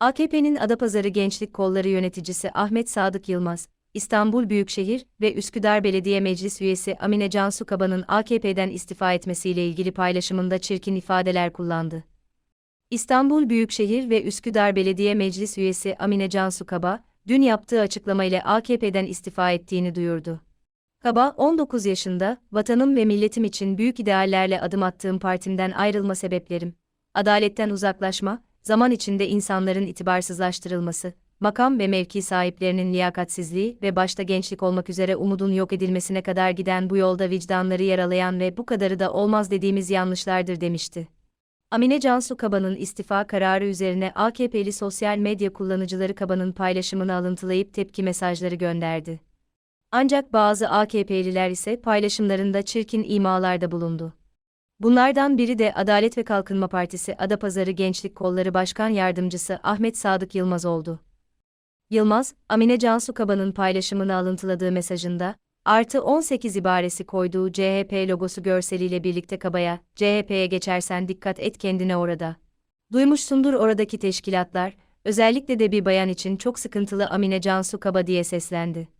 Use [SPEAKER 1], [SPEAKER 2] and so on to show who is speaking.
[SPEAKER 1] AKP'nin Adapazarı Gençlik Kolları yöneticisi Ahmet Sadık Yılmaz, İstanbul Büyükşehir ve Üsküdar Belediye Meclis üyesi Amine Cansu Kaba'nın AKP'den istifa etmesiyle ilgili paylaşımında çirkin ifadeler kullandı. İstanbul Büyükşehir ve Üsküdar Belediye Meclis üyesi Amine Cansu Kaba, dün yaptığı açıklamayla AKP'den istifa ettiğini duyurdu. Kaba, 19 yaşında, vatanım ve milletim için büyük ideallerle adım attığım partimden ayrılma sebeplerim, adaletten uzaklaşma, zaman içinde insanların itibarsızlaştırılması, makam ve mevki sahiplerinin liyakatsizliği ve başta gençlik olmak üzere umudun yok edilmesine kadar giden bu yolda vicdanları yaralayan ve bu kadarı da olmaz dediğimiz yanlışlardır demişti. Amine Cansu Kaba'nın istifa kararı üzerine AKP'li sosyal medya kullanıcıları Kaba'nın paylaşımını alıntılayıp tepki mesajları gönderdi. Ancak bazı AKP'liler ise paylaşımlarında çirkin imalarda bulundu. Bunlardan biri de Adalet ve Kalkınma Partisi Adapazarı Gençlik Kolları Başkan Yardımcısı Ahmet Sadık Yılmaz oldu. Yılmaz, Amine Cansu Kaba'nın paylaşımını alıntıladığı mesajında, artı 18 ibaresi koyduğu CHP logosu görseliyle birlikte Kaba'ya, CHP'ye geçersen dikkat et kendine orada. Duymuşsundur oradaki teşkilatlar, özellikle de bir bayan için çok sıkıntılı Amine Cansu Kaba diye seslendi.